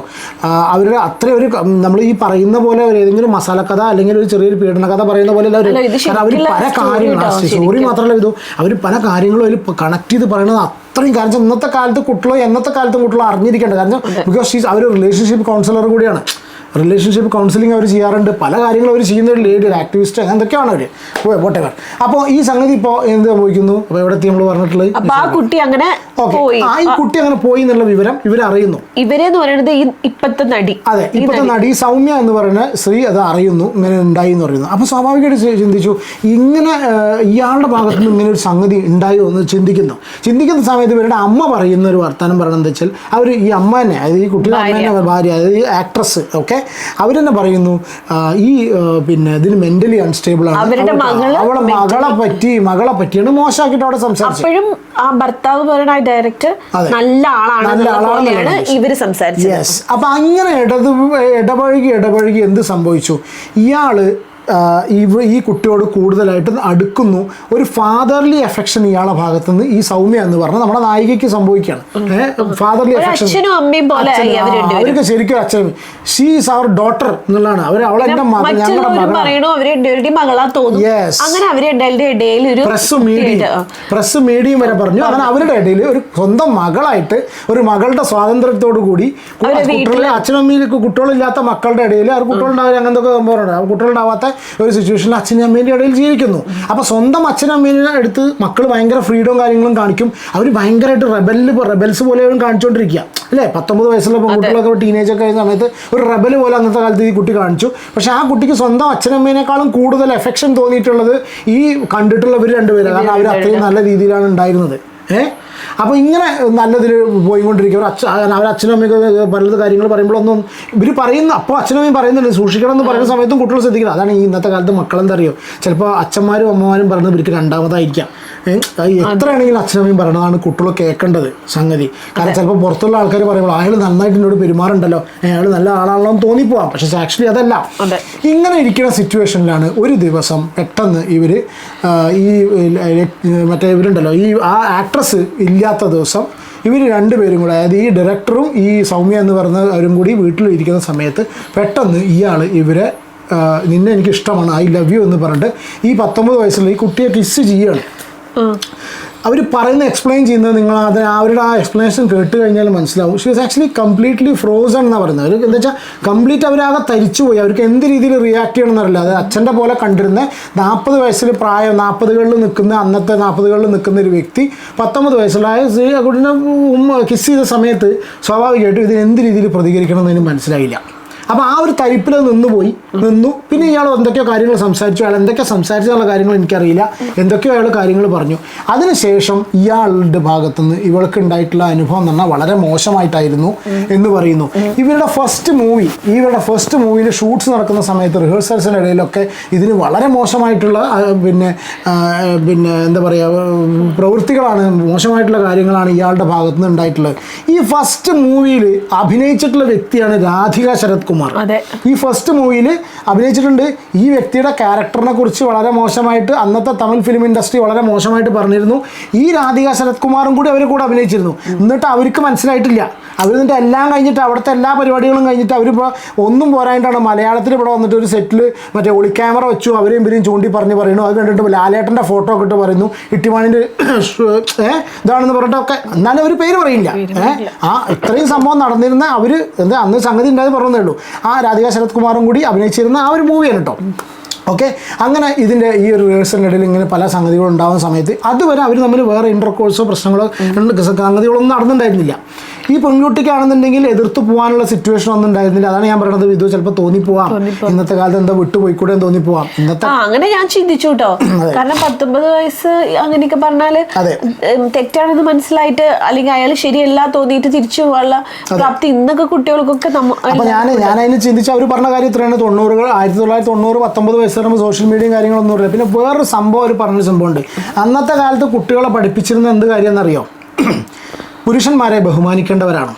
അവരുടെ അത്ര ഒരു നമ്മൾ ഈ പറയുന്ന പോലെ ഒരു ഏതെങ്കിലും മസാല കഥ അല്ലെങ്കിൽ ഒരു ചെറിയൊരു പീഡന കഥ പറയുന്ന പോലെ അവർ പല കാര്യങ്ങൾ കാര്യങ്ങളും സ്റ്റോറി മാത്രമല്ല ഇതു. അവർ പല കാര്യങ്ങളും അതിൽ കണക്ട് ചെയ്ത് പറയുന്നത് അത്രയും കാരണം ഇന്നത്തെ കാലത്ത് കുട്ടികളോ എന്നത്തെ കാലത്തും കുട്ടികളോ അറിഞ്ഞിരിക്കേണ്ട കാരണം ബിക്കോസ് ഷീസ് അവർ റിലേഷൻഷിപ്പ് കൗൺസിലർ കൂടിയാണ്. റിലേഷൻഷിപ്പ് കൗൺസിലിംഗ് അവർ ചെയ്യാറുണ്ട്. പല കാര്യങ്ങളും അവർ ചെയ്യുന്ന ഒരു ലേഡി ഒരു ആക്ടിവിസ്റ്റ് എന്തൊക്കെയാണ് അവർ വോട്ടെവർ അപ്പോൾ ഈ സംഗതി ഇപ്പോൾ എന്ത് സംഭവിക്കുന്നു? അപ്പോൾ എവിടെ നമ്മൾ പറഞ്ഞിട്ടുള്ളത്? ആ കുട്ടി അങ്ങനെ പോയി. ആ ഈ കുട്ടി അങ്ങനെ പോയി എന്നുള്ള വിവരം ഇവരറിയുന്നു. ഇവരെന്ന് പറയുന്നത് ഈ ഇപ്പത്തെ നടി. അതെ ഇപ്പത്തെ നടി. സൗമ്യ എന്ന് പറയുന്ന സ്ത്രീ അത് അറിയുന്നു ഇങ്ങനെ ഉണ്ടായി എന്ന് പറയുന്നു. അപ്പോൾ സ്വാഭാവികമായിട്ട് ചിന്തിച്ചു ഇങ്ങനെ ഇയാളുടെ ഭാഗത്തു നിന്ന് ഇങ്ങനെ ഒരു സംഗതി ഉണ്ടായോ എന്ന് ചിന്തിക്കുന്നു. ചിന്തിക്കുന്ന സമയത്ത് ഇവരുടെ അമ്മ പറയുന്ന ഒരു വർത്തമാനം പറയണമെന്ന് വെച്ചാൽ അവർ ഈ അമ്മ തന്നെ അതായത് ഈ കുട്ടിയുടെ അമ്മ തന്നെ ഭാര്യ അതായത് ഈ ആക്ട്രസ് ഓക്കെ അവർ തന്നെ പറയുന്നു ഈ പിന്നെ ഇതിന് മെന്റലി അൺസ്റ്റേബിൾ ആണ്. അവരുടെ അവളെ മകളെ പറ്റി മകളെ പറ്റിയാണ് മോശമാക്കിയിട്ട് അവിടെ സംസാരിച്ചു അപ്പോഴും ആ ഭർത്താവ് പറയുന്ന ഡയറക്ടർ നല്ല ആളാണ്. ഇവർ സംസാരിച്ചത്. യെസ് അപ്പൊ അങ്ങനെ ഇടത് ഇടപഴകി ഇടപഴകി എന്ത് സംഭവിച്ചു? ഇയാൾ ഈ കുട്ടിയോട് കൂടുതലായിട്ട് അടുക്കുന്നു. ഒരു ഫാദർലി എഫെക്ഷൻ ഇയാളെ ഭാഗത്ത് നിന്ന് ഈ സൗമ്യ എന്ന് പറഞ്ഞാൽ നമ്മുടെ നായികയ്ക്ക് സംഭവിക്കുകയാണ്. ഫാദർലി എഫെക്ഷൻ അവർക്ക് ശരിക്കും അച്ഛൻ ഷീ ഈസ് അവർ ഡോട്ടർ എന്നുള്ളതാണ്. അവർ മകളാണ്. ഒരു പ്രസ് മീഡിയം പ്രസ് മീഡിയം വരെ പറഞ്ഞു. അങ്ങനെ അവരുടെ ഇടയിൽ ഒരു സ്വന്തം മകളായിട്ട് ഒരു മകളുടെ സ്വാതന്ത്ര്യത്തോടു കൂടി കുട്ടികളെ അച്ഛനമ്മയിലേക്ക് കുട്ടികളില്ലാത്ത മക്കളുടെ ഇടയിൽ അവർ കുട്ടികളുണ്ടാവില്ല. അങ്ങനത്തെ കുട്ടികളുണ്ടാവാത്ത ഒരു സിറ്റുവേഷനിൽ അച്ഛനും അമ്മേന്റെ ഇടയിൽ ജീവിക്കുന്നു. അപ്പോൾ സ്വന്തം അച്ഛനും അമ്മേനെ എടുത്ത് മക്കൾ ഭയങ്കര ഫ്രീഡവും കാര്യങ്ങളും കാണിക്കും. അവർ ഭയങ്കരമായിട്ട് റെബലിൽ റെബൽസ് പോലെ കാണിച്ചുകൊണ്ടിരിക്കുക അല്ലേ? പത്തൊമ്പത് വയസ്സുള്ള പെൺകുട്ടികളൊക്കെ ടീനേജ് ഒക്കെ ആയ സമയത്ത് ഒരു റെബൽ പോലെ അന്നത്തെ കാലത്ത് ഈ കുട്ടി കാണിച്ചു. പക്ഷേ ആ കുട്ടിക്ക് സ്വന്തം അച്ഛനമ്മേനേക്കാളും കൂടുതൽ എഫെക്ഷൻ തോന്നിയിട്ടുള്ളത് ഈ കണ്ടിട്ടുള്ളവർ രണ്ടുപേരാണ്. കാരണം അവർ അത്രയും നല്ല രീതിയിലാണ് ഉണ്ടായിരുന്നത്. ഏഹ് അപ്പോൾ ഇങ്ങനെ നല്ലതിൽ പോയിക്കൊണ്ടിരിക്കും. അവർ അച്ഛൻ അവർ അച്ഛനും അമ്മയൊക്കെ പലത് കാര്യങ്ങൾ പറയുമ്പോഴൊന്നും ഇവർ പറയുന്ന അപ്പോൾ അച്ഛനും അമ്മയും പറയുന്നുണ്ട് സൂക്ഷിക്കണം എന്ന് പറയുന്ന സമയത്തും കുട്ടികൾ ശ്രദ്ധിക്കണം. അതാണ് ഈ ഇന്നത്തെ കാലത്ത് മക്കളെന്താ അറിയോ ചിലപ്പോൾ അച്ഛന്മാരും അമ്മമാരും പറയുന്നത് ഇവർക്ക് രണ്ടാമതായിരിക്കാം. എത്രയാണെങ്കിലും അച്ഛനും എത്രയാണെങ്കിലും അച്ഛനമ്മയും പറയണതാണ് കുട്ടികൾ കേൾക്കേണ്ടത് സംഗതി. കാരണം ചിലപ്പോൾ പുറത്തുള്ള ആൾക്കാർ പറയുമ്പോൾ അയാൾ നന്നായിട്ട് എന്നോട് പെരുമാറുണ്ടല്ലോ അയാൾ നല്ല ആളാണല്ലോ എന്ന് തോന്നിപ്പോവാം. പക്ഷേ ആക്ച്വലി അതല്ല. ഇങ്ങനെ ഇരിക്കുന്ന സിറ്റുവേഷനിലാണ് ഒരു ദിവസം പെട്ടെന്ന് ഇവർ ഈ മറ്റേ ഇവരുണ്ടല്ലോ ഈ ആ ആക്ട്രസ് ഇല്ലാത്ത ദിവസം ഇവർ രണ്ടുപേരും കൂടെ അതായത് ഈ ഡയറക്ടറും ഈ സൗമ്യ എന്ന് പറയുന്ന അവരും കൂടി വീട്ടിൽ ഇരിക്കുന്ന സമയത്ത് പെട്ടെന്ന് ഇയാൾ ഇവരെ നിന്നെ എനിക്ക് ഇഷ്ടമാണ് ഐ ലവ് യു എന്ന് പറഞ്ഞിട്ട് ഈ പത്തൊമ്പത് വയസ്സുള്ള ഈ കുട്ടിയെ കിസ് ചെയ്യാണ്. അവർ പറയുന്ന എക്സ്പ്ലെയിൻ ചെയ്യുന്നത് നിങ്ങൾ അത് അവരുടെ ആ എക്സ്പ്ലനേഷൻ കേട്ട് കഴിഞ്ഞാൽ മനസ്സിലാവും. She was actually completely frozen എന്നാണ് പറയുന്നത്. അവർ എന്താ വെച്ചാൽ കംപ്ലീറ്റ് അവരാകെ തരിച്ചുപോയി. അവർക്ക് എന്ത് രീതിയിൽ റിയാക്ട് ചെയ്യണം എന്നറിയില്ല. അത് അച്ഛന്റെ പോലെ കണ്ടിരുന്ന നാൽപ്പത് വയസ്സിൽ പ്രായം നാൽപ്പതുകളിൽ നിൽക്കുന്ന അന്നത്തെ നാൽപ്പതുകളിൽ നിൽക്കുന്ന ഒരു വ്യക്തി പത്തൊമ്പത് ആ ഉമ്മ കിസ് ചെയ്ത സമയത്ത് സ്വാഭാവികമായിട്ടും ഇതിന് എന്ത് രീതിയിൽ പ്രതികരിക്കണം എന്നതിന് മനസ്സിലായില്ല. അപ്പോൾ ആ ഒരു തരിപ്പിൽ നിന്നുപോയി. നിന്നു. പിന്നെ ഇയാൾ എന്തൊക്കെയോ കാര്യങ്ങൾ സംസാരിച്ചു. അയാൾ എന്തൊക്കെ സംസാരിച്ചുള്ള കാര്യങ്ങൾ എനിക്കറിയില്ല. എന്തൊക്കെയോ അയാൾ കാര്യങ്ങൾ പറഞ്ഞു. അതിനുശേഷം ഇയാളുടെ ഭാഗത്തുനിന്ന് ഇവൾക്ക് ഉണ്ടായിട്ടുള്ള അനുഭവം എന്ന് പറഞ്ഞാൽ വളരെ മോശമായിട്ടായിരുന്നു എന്ന് പറയുന്നു. ഇവരുടെ ഫസ്റ്റ് മൂവി ഇവരുടെ ഫസ്റ്റ് മൂവിയിൽ ഷൂട്ട്സ് നടക്കുന്ന സമയത്ത് റിഹേഴ്സൽസിന്റെ ഇടയിലൊക്കെ ഇതിന് വളരെ മോശമായിട്ടുള്ള പിന്നെ പിന്നെ എന്താ പറയുക പ്രവൃത്തികളാണ് മോശമായിട്ടുള്ള കാര്യങ്ങളാണ് ഇയാളുടെ ഭാഗത്തുനിന്ന് ഉണ്ടായിട്ടുള്ളത്. ഈ ഫസ്റ്റ് മൂവിയിൽ അഭിനയിച്ചിട്ടുള്ള വ്യക്തിയാണ് രാധിക ശരത് കുമാർ. അതെ. ഈ ഫസ്റ്റ് മൂവിയിൽ അഭിനയിച്ചിട്ടുണ്ട് ഈ വ്യക്തിയുടെ ക്യാരക്ടറിനെ കുറിച്ച് വളരെ മോശമായിട്ട് അന്നത്തെ തമിഴ് ഫിലിം ഇൻഡസ്ട്രി വളരെ മോശമായിട്ട് പറഞ്ഞിരുന്നു. ഈ രാധിക ശരത്കുമാറും കൂടി അവർ കൂടെ അഭിനയിച്ചിരുന്നു. എന്നിട്ട് അവർക്ക് മനസ്സിലായിട്ടില്ല. അവർ എന്നിട്ട് എല്ലാം കഴിഞ്ഞിട്ട് അവിടുത്തെ എല്ലാ പരിപാടികളും കഴിഞ്ഞിട്ട് അവരിപ്പോൾ ഒന്നും പോരായിട്ടാണ് മലയാളത്തിൽ ഇവിടെ വന്നിട്ട് ഒരു സെറ്റിൽ മറ്റേ ഒളി ക്യാമറ വെച്ചു അവരെയും ഇവരെയും ചൂണ്ടി പറഞ്ഞ് പറയുന്നു. അത് കണ്ടിട്ട് ലാലേട്ടന്റെ ഫോട്ടോ ഒക്കെ ഇട്ട് പറയുന്നു. ഇട്ടിമാണിന്റെ ഏഹ് ഇതാണെന്ന് പറഞ്ഞിട്ടൊക്കെ എന്നാലും അവർ പേര് പറയില്ല. ഏഹ് ആ ഇത്രയും സംഭവം നടന്നിരുന്ന അവർ എന്താ അന്ന് സംഗതി ഉണ്ടായത് പറഞ്ഞതേ ഉള്ളൂ. ആ രാധിക ശരത് കുമാറും കൂടി അഭിനയിച്ചിരുന്ന ആ ഒരു മൂവിയാണ് കേട്ടോ ഓക്കെ അങ്ങനെ ഇതിന്റെ ഈ ഒരു റിഹേഴ്സലിനിടയിൽ ഇങ്ങനെ പല സംഗതികളും ഉണ്ടാകുന്ന സമയത്ത് അതുവരെ അവർ തമ്മിൽ വേറെ ഇന്റർകോഴ്സോ പ്രശ്നങ്ങളോ സംഗതികളൊന്നും നടന്നിട്ടുണ്ടായിരുന്നില്ല. ഈ പെൺകുട്ടിക്കാണെന്നുണ്ടെങ്കിൽ എതിർത്ത് പോകാനുള്ള സിറ്റുവേഷൻ ഒന്നും ഉണ്ടായിരുന്നില്ല. അതാണ് ഞാൻ പറയുന്നത് ഇത് ചിലപ്പോൾ തോന്നിപ്പോവാം. ഇന്നത്തെ കാലത്ത് എന്താ വിട്ടുപോയിക്കൂടെ തോന്നിപ്പോവാം. ഇന്നത്തെ അങ്ങനെ ഞാൻ ചിന്തിച്ചു കേട്ടോ കാരണം പത്തൊമ്പത് വയസ്സ് അങ്ങനെയൊക്കെ പറഞ്ഞാൽ. തെറ്റാണെന്ന് മനസ്സിലായിട്ട് അല്ലെങ്കിൽ അയാൾ ശരിയല്ല തോന്നിയിട്ട് തിരിച്ചു പോകാനുള്ള പ്രാപ്തി ഇന്നൊക്കെ കുട്ടികൾക്കൊക്കെ അപ്പൊ ഞാൻ ഞാൻ അതിന് ചിന്തിച്ച അവർ പറഞ്ഞ കാര്യം ഇത്രയാണ്. തൊണ്ണൂറുകൾ ആയിരത്തി തൊള്ളായിരത്തി തൊണ്ണൂറ് പത്തൊമ്പത് വയസ്സ് പറയുമ്പോൾ സോഷ്യൽ മീഡിയയും കാര്യങ്ങളൊന്നും ഇല്ല. പിന്നെ വേറൊരു സംഭവം അവർ പറഞ്ഞ സംഭവമുണ്ട്. അന്നത്തെ കാലത്ത് കുട്ടികളെ പഠിപ്പിച്ചിരുന്ന എന്ത് കാര്യം എന്നറിയോ പുരുഷന്മാരെ ബഹുമാനിക്കേണ്ടവരാണ്.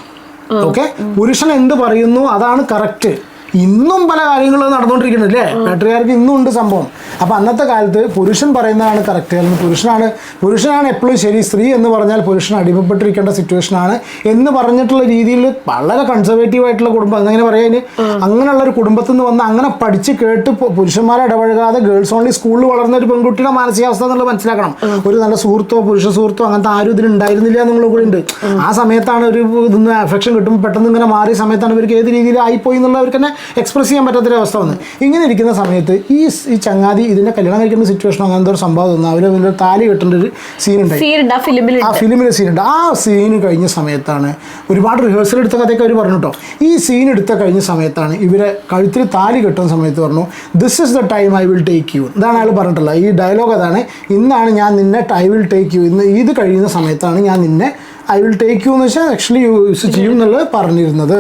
ഓക്കെ പുരുഷൻ എന്ത് പറയുന്നു? അതാണ് കറക്റ്റ് ഇന്നും പല കാര്യങ്ങളും നടന്നുകൊണ്ടിരിക്കുന്നത് അല്ലേ? നാട്ടുകാർക്ക് ഇന്നും ഉണ്ട് സംഭവം. അപ്പൊ അന്നത്തെ കാലത്ത് പുരുഷൻ പറയുന്നതാണ് കറക്റ്റ് അല്ലെങ്കിൽ പുരുഷനാണ് പുരുഷനാണ് എപ്പോഴും ശരി സ്ത്രീ എന്ന് പറഞ്ഞാൽ പുരുഷൻ അടിമപ്പെട്ടിരിക്കേണ്ട സിറ്റുവേഷൻ ആണ് എന്ന് പറഞ്ഞിട്ടുള്ള രീതിയിൽ വളരെ കൺസർവേറ്റീവ് ആയിട്ടുള്ള കുടുംബം. അങ്ങനെ പറയാൻ അങ്ങനെയുള്ള ഒരു കുടുംബത്തിൽ നിന്ന് വന്ന് അങ്ങനെ പഠിച്ച് കേട്ട് പുരുഷന്മാരെ ഇടപഴകാതെ ഗേൾസ് ഓൺലി സ്കൂളിൽ വളർന്ന ഒരു പെൺകുട്ടിയുടെ മാനസികാവസ്ഥ എന്നുള്ളത് മനസ്സിലാക്കണം. ഒരു നല്ല സുഹൃത്തോ പുരുഷ സുഹൃത്തോ അങ്ങനത്തെ ആരും ഇതിൽ ഉണ്ടായിരുന്നില്ല എന്നുള്ള കൂടി ഉണ്ട്. ആ. സമയത്താണ് ഒരു ഇതൊന്ന് അഫെക്ഷൻ കിട്ടുമ്പോൾ പെട്ടെന്ന് ഇങ്ങനെ മാറിയ സമയത്താണ് ഇവർക്ക് ഏത് രീതിയിൽ ആയിപ്പോയി എന്നുള്ളവർക്ക് തന്നെ എക്സ്പ്രസ് ചെയ്യാൻ പറ്റാത്തൊരു അവസ്ഥ വന്ന്. ഇങ്ങനെ ഇരിക്കുന്ന സമയത്ത് ഈ ഈ ചങ്ങാതി ഇതിനെ കല്യാണം കഴിക്കുന്ന സിറ്റുവേഷൻ അങ്ങനത്തെ ഒരു സംഭവം തന്നെ അവർ അതിന്റെ താലി കെട്ടേണ്ട ഒരു സീൻ ഉണ്ട്. സീനുണ്ട് ആ ഫിലിമിലെ സീൻ ഉണ്ട്. ആ സീന് കഴിഞ്ഞ സമയത്താണ് ഒരുപാട് റിഹേഴ്സൽ എടുത്ത കഥയൊക്കെ അവർ പറഞ്ഞു കേട്ടോ. ഈ സീൻ എടുത്ത കഴിഞ്ഞ സമയത്താണ് ഇവരെ കഴുത്തിൽ താലി കെട്ടുന്ന സമയത്ത് പറഞ്ഞു this is the time I will take you ഇതാണ് അയാൾ പറഞ്ഞിട്ടുള്ളത് ഈ ഡയലോഗ് അതാണ് ഇന്നാണ് ഞാൻ നിന്നെ ഐ വിൽ ടേക്ക് യു ഇന്ന് ഇത് കഴിയുന്ന സമയത്താണ് ഞാൻ നിന്നെ ഐ വിൽ ടേക്ക് യു എന്ന് വെച്ചാൽ ആക്ച്വലി യൂസ് ചെയ്യും എന്നുള്ളത് പറഞ്ഞിരുന്നത്.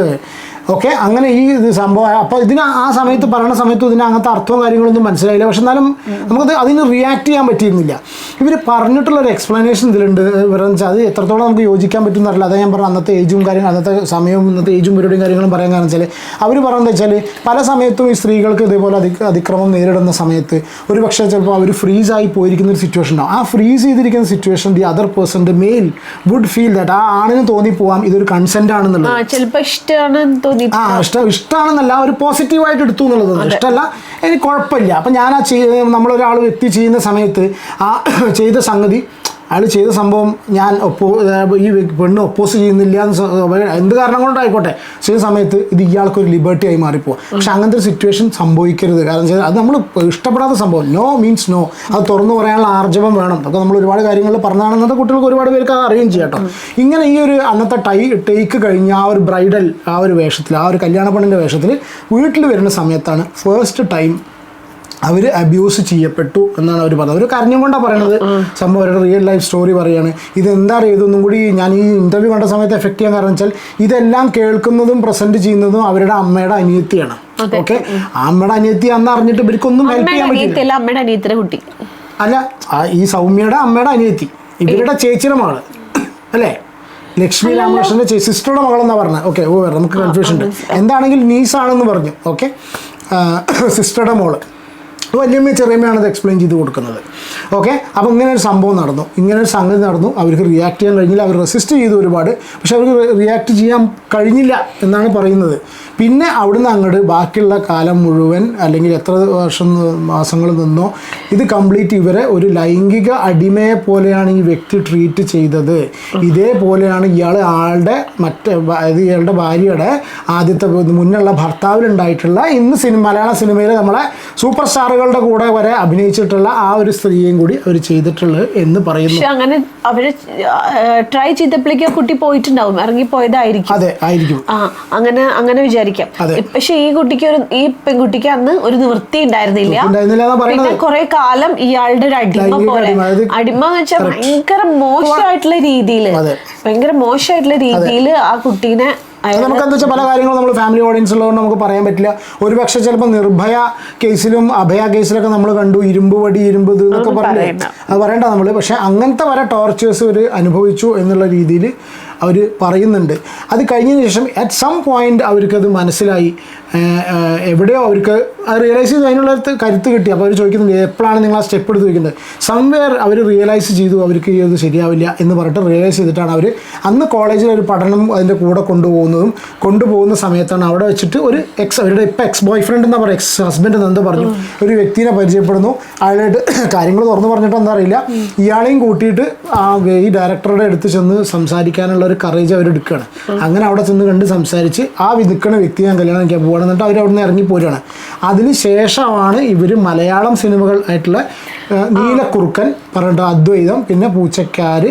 ഓക്കെ അങ്ങനെ ഈ സംഭവം അപ്പോൾ ഇതിന് ആ സമയത്ത് പറയുന്ന സമയത്ത് ഇതിന് അങ്ങനത്തെ അർത്ഥവും കാര്യങ്ങളൊന്നും മനസ്സിലായില്ല. പക്ഷെ എന്നാലും നമുക്കത് അതിന് റിയാക്ട് ചെയ്യാൻ പറ്റിയിരുന്നില്ല. ഇവർ പറഞ്ഞിട്ടുള്ള ഒരു എക്സ്പ്ലനേഷൻ ഇതിലുണ്ട് ഇവരെന്ന് വെച്ചാൽ അത് എത്രത്തോളം നമുക്ക് യോജിക്കാൻ പറ്റും എന്നറിയില്ല അതാ ഞാൻ പറഞ്ഞ അന്നത്തെ ഏജും കാര്യങ്ങൾ അന്നത്തെ സമയവും ഇന്നത്തെ ഏജും പരിപാടിയും കാര്യങ്ങളും പറയാൻ കാരണം വെച്ചാൽ അവർ പറയുന്നത് വെച്ചാൽ പല സമയത്തും ഈ സ്ത്രീകൾക്ക് ഇതേപോലെ അതി അതിക്രമം നേരിടുന്ന സമയത്ത് ഒരു പക്ഷേ ചിലപ്പോൾ അവർ ഫ്രീസ് ആയി പോയിരിക്കുന്ന ഒരു സിറ്റുവേഷൻ ഉണ്ടാവും. ആ ഫ്രീസ് ചെയ്തിരിക്കുന്ന situation the other person the male would feel that ആ ആണിന് തോന്നിപ്പോവാം ഇതൊരു കൺസെന്റ് ആണെന്നുള്ളത്. ഇഷ്ടം ഇഷ്ടമാണെന്നല്ല ഒരു പോസിറ്റീവായിട്ട് എടുത്തു എന്നുള്ളത്. ഇഷ്ടമല്ല എനിക്ക് കുഴപ്പമില്ല. അപ്പം ഞാൻ ആ ചെയ്ത് നമ്മളൊരാൾ വ്യക്തി ചെയ്യുന്ന സമയത്ത് ആ ചെയ്ത സംഗതി അയാൾ ചെയ്ത സംഭവം ഞാൻ ഒപ്പോ ഈ പെണ്ണ് ഒപ്പോസ് ചെയ്യുന്നില്ല എന്ന് എന്ത് കാരണം കൊണ്ടായിക്കോട്ടെ? ചെയ്യുന്ന സമയത്ത് ഇത് ഇയാൾക്കൊരു ലിബർട്ടി ആയി മാറിപ്പോകും പക്ഷെ അങ്ങനത്തെ ഒരു സിറ്റുവേഷൻ സംഭവിക്കരുത്. കാരണം വെച്ചാൽ അത് നമ്മൾ ഇഷ്ടപ്പെടാത്ത സംഭവം. നോ മീൻസ് നോ അത് തുറന്നു പറയാനുള്ള ആർജവം വേണം. അപ്പോൾ നമ്മൾ ഒരുപാട് കാര്യങ്ങൾ പറഞ്ഞതാണ് അന്നത്തെ കുട്ടികൾക്ക് ഒരുപാട് പേർക്ക് അത് അറിയുകയും ചെയ്യാം ഇങ്ങനെ ഈ ഒരു അന്നത്തെ ടൈ ടേക്ക് കഴിഞ്ഞ ആ ഒരു ബ്രൈഡൽ ആ ഒരു വേഷത്തിൽ ആ ഒരു കല്യാണ പെണ്ണിന്റെ വേഷത്തിൽ വീട്ടിൽ വരുന്ന സമയത്താണ് ഫസ്റ്റ് ടൈം അവർ അബ്യൂസ് ചെയ്യപ്പെട്ടു എന്നാണ് അവർ പറഞ്ഞത്. അവർ കരഞ്ഞും കൊണ്ടാണ് പറയണത്. സംഭവം അവരുടെ റിയൽ ലൈഫ് സ്റ്റോറി പറയാണ്. ഇതെന്താ എന്താ ഇതൊന്നും കൂടി ഞാൻ ഈ ഇന്റർവ്യൂ കണ്ട സമയത്ത് എഫക്റ്റ് ചെയ്യാൻ കാരണം വെച്ചാൽ ഇതെല്ലാം കേൾക്കുന്നതും പ്രസന്റ് ചെയ്യുന്നതും അവരുടെ അമ്മയുടെ അനിയത്തിയാണ്. ഓക്കെ അമ്മയുടെ അനിയത്തി അന്ന് അറിഞ്ഞിട്ട് ഇവർക്കൊന്നും ഹെൽപ്പ് ചെയ്യാൻ പറ്റില്ല അമ്മയുടെ അനിയത്തിന്റെ കുട്ടി. അല്ല ഈ സൗമ്യയുടെ അമ്മയുടെ അനിയത്തി. ഇവരുടെ ചേച്ചിയുടെ മകൾ. അല്ലേ? ലക്ഷ്മി രാമകൃഷ്ണന്റെ ചേച്ചി സിസ്റ്ററുടെ മകളെന്നാ പറഞ്ഞത് ഓക്കെ ഓ നമുക്ക് കൺഫ്യൂഷൻ ഉണ്ട്. എന്താണെങ്കിൽ നീസാണെന്ന് പറഞ്ഞു. ഓക്കെ സിസ്റ്ററുടെ മോൾ. വല്യമ്മ ചെറിയമ്മയാണ് അത് എക്സ്പ്ലെയിൻ ചെയ്ത് കൊടുക്കുന്നത്. ഓക്കെ? അപ്പോൾ ഇങ്ങനെ ഒരു സംഭവം നടന്നു. ഇങ്ങനെ ഒരു സംഗതി നടന്നു. അവർക്ക് റിയാക്ട് ചെയ്യാൻ കഴിഞ്ഞില്ല. അവർ റെസിസ്റ്റ് ചെയ്തു ഒരുപാട്. പക്ഷെ അവർക്ക് റിയാക്ട് ചെയ്യാൻ കഴിഞ്ഞില്ല എന്നാണ് പറയുന്നത്. പിന്നെ അവിടുന്ന് അങ്ങോട്ട് ബാക്കിയുള്ള കാലം മുഴുവൻ അല്ലെങ്കിൽ എത്ര വർഷം മാസങ്ങൾ നിന്നോ ഇത് കംപ്ലീറ്റ് ഇവരെ ഒരു ലൈംഗിക അടിമയെ പോലെയാണ് ഈ വ്യക്തി ട്രീറ്റ് ചെയ്തത്. ഇതേപോലെയാണ് ഇയാൾ ആളുടെ മറ്റേ അതായത് ഇയാളുടെ ഭാര്യയുടെ ആദ്യത്തെ മുന്നുള്ള ഭർത്താവിലുണ്ടായിട്ടുള്ള ഇന്ന് സിനിമ മലയാള സിനിമയിൽ നമ്മളെ സൂപ്പർ സ്റ്റാറുകളുടെ കൂടെ വരെ അഭിനയിച്ചിട്ടുള്ള ആ ഒരു സ്ത്രീയെയും കൂടി അവർ ചെയ്തിട്ടുള്ളത് എന്ന് പറയുന്നു. അങ്ങനെ അവർ ട്രൈ ചെയ്തപ്പോഴേക്കും കുട്ടി പോയിട്ടുണ്ടാവും ഇറങ്ങി പോയതായിരിക്കും അതെ ആയിരിക്കും. ആ അങ്ങനെ അങ്ങനെ വിചാരിക്കാം. പക്ഷേ ഈ കുട്ടിക്ക് ഒരു ഈ പെൺകുട്ടിക്ക് അന്ന് ഒരു നിവൃത്തി ഉണ്ടായിരുന്നില്ല. പിന്നെ കുറെ കാലം ഇയാളുടെ ഒരു അടിമ പോലെ. അടിമ, എന്ന് വെച്ചാൽ ഭയങ്കര മോശമായിട്ടുള്ള രീതിയിൽ. ഭയങ്കര മോശമായിട്ടുള്ള രീതിയിൽ ആ കുട്ടീനെ നമുക്ക് എന്താ വെച്ചാൽ പല കാര്യങ്ങളും നമ്മൾ ഫാമിലി ഓഡിയൻസ് ഉള്ളതുകൊണ്ട് നമുക്ക് പറയാൻ പറ്റില്ല. ഒരുപക്ഷെ ചിലപ്പോൾ നിർഭയ കേസിലും അഭയ കേസിലൊക്കെ നമ്മൾ കണ്ടു. ഇരുമ്പ് വടി ഇരുമ്പ് ഇത് എന്നൊക്കെ പറഞ്ഞു അത് പറയണ്ട നമ്മൾ പക്ഷെ അങ്ങനത്തെ വരെ ടോർച്ചേഴ്സ് ഒരു അനുഭവിച്ചു എന്നുള്ള രീതിയിൽ അവർ പറയുന്നുണ്ട്. അത് കഴിഞ്ഞതിന് ശേഷം അറ്റ് സം പോയിന്റ് അവർക്കത് മനസ്സിലായി. എവിടെയോ അവർക്ക് റിയലൈസ് ചെയ്ത്. അതിനുള്ള കരുത്ത് കിട്ടി. അപ്പോൾ അവർ ചോദിക്കുന്നുണ്ട് എപ്പോഴാണ് നിങ്ങൾ ആ സ്റ്റെപ്പ് എടുത്ത് വയ്ക്കുന്നത് സംവെയർ അവർ റിയലൈസ് ചെയ്തു അവർക്ക് ഇത് ശരിയാവില്ല എന്ന് പറഞ്ഞിട്ട് റിയലൈസ് ചെയ്തിട്ടാണ് അവർ അന്ന് കോളേജിൽ ഒരു പഠനം അതിന്റെ കൂടെ കൊണ്ടുപോകുന്നതും കൊണ്ടുപോകുന്ന സമയത്താണ് അവിടെ വെച്ചിട്ട് ഒരു എക്സ് അവരുടെ ഇപ്പം എക്സ് ബോയ് ഫ്രണ്ട് എന്താ പറയുക. എക്സ് ഹസ്ബൻഡ് എന്താ പറഞ്ഞു. ഒരു വ്യക്തിനെ പരിചയപ്പെടുന്നു. അയാളായിട്ട് കാര്യങ്ങൾ തുറന്നു പറഞ്ഞിട്ട് എന്താ അറിയില്ല. ഇയാളെയും കൂട്ടിയിട്ട് ആ ഈ ഡയറക്ടറുടെ അടുത്ത് ചെന്ന് സംസാരിക്കാനുള്ള ഒരു കറേജ് അവർ എടുക്കുകയാണ്. അങ്ങനെ അവിടെ ചെന്ന് കണ്ട് സംസാരിച്ച് ആ വിധുക്കണ വ്യക്തി ഞാൻ കല്യാണം കഴിക്കാൻ പോവുകയാണ് എന്നിട്ട് അവർ അവിടെ നിന്ന് ഇറങ്ങി പോരുകയാണ്. അതിന് ശേഷമാണ് ഇവർ മലയാളം സിനിമകൾ ആയിട്ടുള്ള നീലക്കുറുക്കൻ പറഞ്ഞിട്ട് അദ്വൈതം പിന്നെ പൂച്ചക്കാർ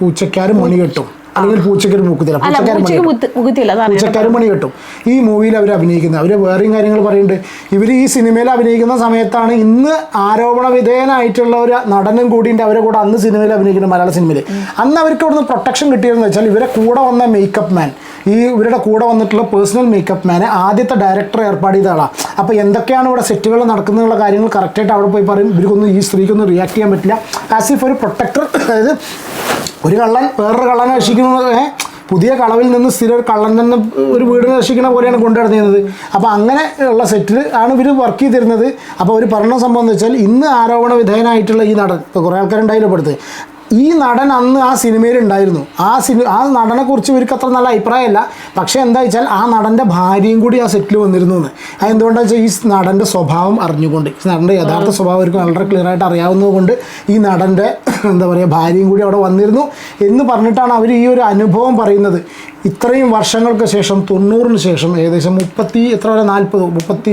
പൂച്ചക്കാർ മണികെട്ടും അല്ലെങ്കിൽ പൂച്ചക്കൊരു മുക്കുത്തില്ല അല്ല പൂച്ചക്കാര് പൂച്ചക്ക് മണികെട്ടും മുത്ത് മുഖത്തില്ല അതാണ് പൂച്ചക്കാരും മണി കിട്ടും. ഈ മൂവിയിൽ അവർ അഭിനയിക്കുന്നത്. അവർ വേറെയും കാര്യങ്ങൾ പറയുന്നുണ്ട്. ഇവർ ഈ സിനിമയിൽ അഭിനയിക്കുന്ന സമയത്താണ് ഇന്ന് ആരോപണ വിധേയനായിട്ടുള്ള ഒരു നടനും കൂടിയുണ്ട് അവരെ കൂടെ അന്ന് സിനിമയിൽ അഭിനയിക്കുന്നത് മലയാള സിനിമയിൽ. അന്ന് അവർക്ക് അവിടുന്ന് പ്രൊട്ടക്ഷൻ കിട്ടിയതെന്ന് വെച്ചാൽ ഇവരെ കൂടെ വന്ന മേക്കപ്പ് മാൻ ഈ ഇവരുടെ കൂടെ വന്നിട്ടുള്ള പേഴ്സണൽ മേക്കപ്പ് മാനെ ആദ്യത്തെ ഡയറക്ടർ ഏർപ്പാട് ചെയ്ത ആളാണ് അപ്പോൾ എന്തൊക്കെയാണ് ഇവിടെ സെറ്റുകൾ നടക്കുന്നതിനുള്ള കാര്യങ്ങൾ കറക്റ്റായിട്ട് അവിടെ പോയി പറയും. ഇവർക്കൊന്നും ഈ സ്ത്രീക്കൊന്നും റിയാക്ട് ചെയ്യാൻ പറ്റില്ല. ആസ് ഇഫ് ഒരു പ്രൊട്ടക്ടർ അതായത് ഒരു കള്ളൻ വേറൊരു കള്ളനെ രക്ഷിക്കുന്നത് പുതിയ കളവിൽ നിന്ന് സ്ഥിര ഒരു കള്ളൻ തന്നെ ഒരു വീടിനെ രക്ഷിക്കുന്ന പോലെയാണ് കൊണ്ടുനടന്നിരുന്നത്. അപ്പോൾ അങ്ങനെ ഉള്ള സെറ്റിൽ ആണ് ഇവർ വർക്ക് ചെയ്തിരുന്നത്. അപ്പോൾ അവർ പറഞ്ഞ സംഭവം എന്ന് വെച്ചാൽ ഇന്ന് ആരോപണ വിധേയനായിട്ടുള്ള ഈ നടൻ ഇപ്പോൾ കുറേ ആൾക്കാരുണ്ടായില്ല പെടുത്ത് ഈ നടൻ അന്ന് ആ സിനിമയിൽ ഉണ്ടായിരുന്നു. ആ സിനിമ ആ നടനെക്കുറിച്ച് ഇവർക്ക് അത്ര നല്ല അഭിപ്രായമല്ല. പക്ഷേ എന്താ വെച്ചാൽ ആ നടന്റെ ഭാര്യയും കൂടി ആ സെറ്റിൽ വന്നിരുന്നു എന്ന്. അതെന്തുകൊണ്ടാണെന്ന് വെച്ചാൽ ഈ നടന്റെ സ്വഭാവം അറിഞ്ഞുകൊണ്ട് നടന്റെ യഥാർത്ഥ സ്വഭാവം അവർക്ക് വളരെ ക്ലിയർ ആയിട്ട് ഈ നടന്റെ എന്താ പറയുക ഭാര്യയും കൂടി അവിടെ വന്നിരുന്നു എന്ന് പറഞ്ഞിട്ടാണ് അവർ ഈ ഒരു അനുഭവം പറയുന്നത്. ഇത്രയും വർഷങ്ങൾക്ക് ശേഷം തൊണ്ണൂറിന് ശേഷം ഏകദേശം മുപ്പത്തി എത്ര വരെ? നാൽപ്പത് മുപ്പത്തി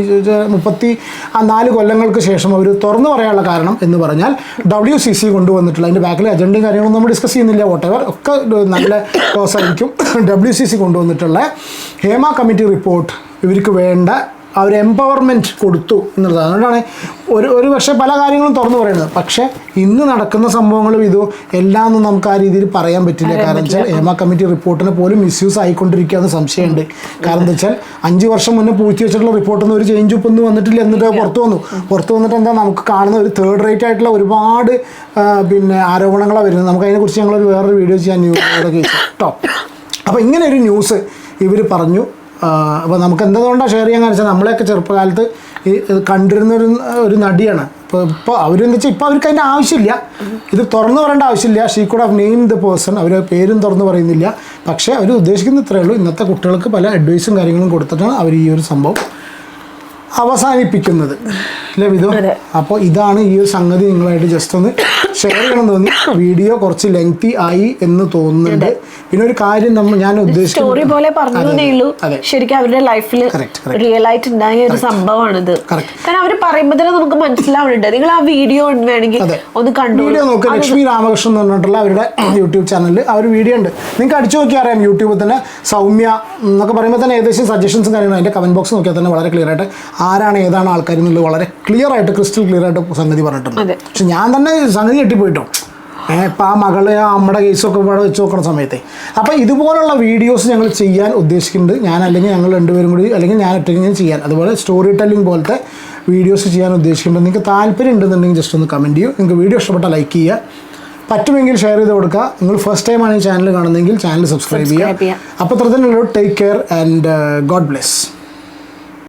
മുപ്പത്തി ആ നാല് കൊല്ലങ്ങൾക്ക് ശേഷം അവർ തുറന്നു പറയാനുള്ള കാരണം എന്ന് പറഞ്ഞാൽ ഡബ്ല്യു സി സി കൊണ്ടുവന്നിട്ടുള്ള അതിന്റെ ബാക്കിലെ അജണ്ടയും കാര്യങ്ങളൊന്നും നമ്മൾ ഡിസ്കസ് ചെയ്യുന്നില്ല വോട്ടെവർ ഒക്കെ നല്ല ക്ലോസ് ആയിരിക്കും. ഡബ്ല്യു സി സി കൊണ്ടുവന്നിട്ടുള്ള ഹേമ കമ്മിറ്റി റിപ്പോർട്ട് ഇവർക്ക് വേണ്ട ആ ഒരു എംപവർമെന്റ് കൊടുത്തു എന്നുള്ളതാണ്. അതുകൊണ്ടാണ് ഒരു ഒരു പക്ഷേ പല കാര്യങ്ങളും തുറന്നു പറയുന്നത്. പക്ഷേ ഇന്ന് നടക്കുന്ന സംഭവങ്ങളും ഇതും എല്ലാം ഒന്നും നമുക്ക് ആ രീതിയിൽ പറയാൻ പറ്റില്ല. കാരണം വെച്ചാൽ ഹേമ കമ്മിറ്റി റിപ്പോർട്ടിനെ പോലും മിസ്യൂസ് ആയിക്കൊണ്ടിരിക്കുകയെന്ന് സംശയമുണ്ട്. കാരണം എന്താ വെച്ചാൽ അഞ്ച് വർഷം മുന്നേ പൂഴ്ത്തി വെച്ചിട്ടുള്ള റിപ്പോർട്ടൊന്നും ഒരു ചേഞ്ച് ഇപ്പം ഒന്നും വന്നിട്ടില്ല എന്നിട്ട് പുറത്തു വന്നു. പുറത്തു വന്നിട്ട് എന്താ നമുക്ക് കാണുന്ന ഒരു തേർഡ് റേറ്റ് ആയിട്ടുള്ള ഒരുപാട് പിന്നെ ആരോപണങ്ങളാണ് വരുന്നത്. നമുക്ക് അതിനെക്കുറിച്ച് ഞങ്ങളൊരു വേറൊരു വീഡിയോ ചെയ്യാൻ ന്യൂസ് കേട്ടോ അപ്പോൾ ഇങ്ങനെ ഒരു ന്യൂസ് ഇവർ പറഞ്ഞു. അപ്പോൾ നമുക്ക് എന്തുകൊണ്ടാണ് ഷെയർ ചെയ്യാൻ കാണിച്ചാൽ നമ്മളെയൊക്കെ ചെറുപ്പകാലത്ത് ഈ കണ്ടിരുന്ന ഒരു ഒരു നടിയാണ്. ഇപ്പോൾ ഇപ്പോൾ അവരെന്ന് വെച്ചാൽ ഇപ്പോൾ അവർക്ക് അതിന്റെ ആവശ്യമില്ല. ഇത് തുറന്നു പറയേണ്ട ആവശ്യമില്ല. She could have name the person അവർ പേരും തുറന്നു പറയുന്നില്ല. പക്ഷേ അവർ ഉദ്ദേശിക്കുന്ന ഇത്രയേ ഉള്ളൂ. ഇന്നത്തെ കുട്ടികൾക്ക് പല അഡ്വൈസും കാര്യങ്ങളും കൊടുത്തിട്ടാണ് അവർ ഈ ഒരു സംഭവം അവസാനിപ്പിക്കുന്നത്. അല്ലേ വിധു? അപ്പൊ അപ്പോൾ ഇതാണ് ഈ ഒരു സംഗതി നിങ്ങളായിട്ട് ജസ്റ്റ് ഒന്ന് ഷെയർ ചെയ്യണം തോന്നി. വീഡിയോ കുറച്ച് ലെങ്തി ആയി എന്ന് തോന്നുന്നുണ്ട്. പിന്നെ ഒരു കാര്യം നമ്മൾ ഞാൻ സ്റ്റോറി പോലെ പറഞ്ഞതേ ഉള്ളൂ. ശരിക്കും അവരുടെ ലൈഫിൽ. റിയൽ ആയിട്ട് ഉണ്ടായ ഒരു സംഭവമാണിത്. കാരണം അവർ പറയുമ്പോൾ തന്നെ നമുക്ക് മനസ്സിലാവുന്നുണ്ട് നിങ്ങൾ ആ വീഡിയോ വേണമെങ്കിൽ ഒന്ന് കണ്ടു വീഡിയോ നോക്കുക ലക്ഷ്മി രാമകൃഷ്ണൻ എന്ന് പറഞ്ഞിട്ടുള്ള അവരുടെ യൂട്യൂബ് ചാനലിൽ ആ ഒരു വീഡിയോ ഉണ്ട്. നിങ്ങൾക്ക് അടിച്ചു നോക്കിയാൽ അറിയാം യൂട്യൂബിൽ തന്നെ സൗമ്യ എന്നൊക്കെ പറയുമ്പോൾ തന്നെ ഏകദേശം സജഷൻസും കാര്യങ്ങളും അതിന്റെ കമന്റ് ബോക്സ് നോക്കിയാൽ തന്നെ വളരെ ക്ലിയർ ആയിട്ട് ആരാണ് ഏതാണ് ആൾക്കാർ എന്നുള്ളത് വളരെ ക്ലിയർ ആയിട്ട് ക്രിസ്റ്റൽ ക്ലിയർ ആയിട്ട് സംഗതി പറഞ്ഞിട്ടുണ്ട്. പക്ഷെ ഞാൻ തന്നെ സംഗതി കെട്ടിപ്പോയിട്ടോ ഇപ്പം ആ മകൾ ആ അമ്മയുടെ കേസൊക്കെ ഇവിടെ വെച്ച് നോക്കുന്ന സമയത്തെ. അപ്പോൾ ഇതുപോലുള്ള വീഡിയോസ് ഞങ്ങൾ ചെയ്യാൻ ഉദ്ദേശിക്കുന്നുണ്ട്. ഞാൻ അല്ലെങ്കിൽ ഞങ്ങൾ രണ്ടുപേരും കൂടി അല്ലെങ്കിൽ ഞാൻ ഒറ്റയ്ക്ക് ഞാൻ ചെയ്യാൻ. അതുപോലെ സ്റ്റോറി ടെല്ലിംഗ് പോലത്തെ വീഡിയോസ് ചെയ്യാൻ ഉദ്ദേശിക്കുമ്പോൾ നിങ്ങൾക്ക് താല്പര്യം ഉണ്ടെന്നുണ്ടെങ്കിൽ ജസ്റ്റ് ഒന്ന് കമന്റ് ചെയ്യൂ. നിങ്ങൾക്ക് വീഡിയോ ഇഷ്ടപ്പെട്ടാൽ ലൈക്ക് ചെയ്യുക. പറ്റുമെങ്കിൽ ഷെയർ ചെയ്ത് കൊടുക്കുക. നിങ്ങൾ ഫസ്റ്റ് ടൈം ആണ് ഈ ചാനൽ കാണുന്നതെങ്കിൽ ചാനൽ സബ്സ്ക്രൈബ് ചെയ്യുക. ചെയ്യുക. അപ്പോൾ അത്ര തന്നെ take care and God bless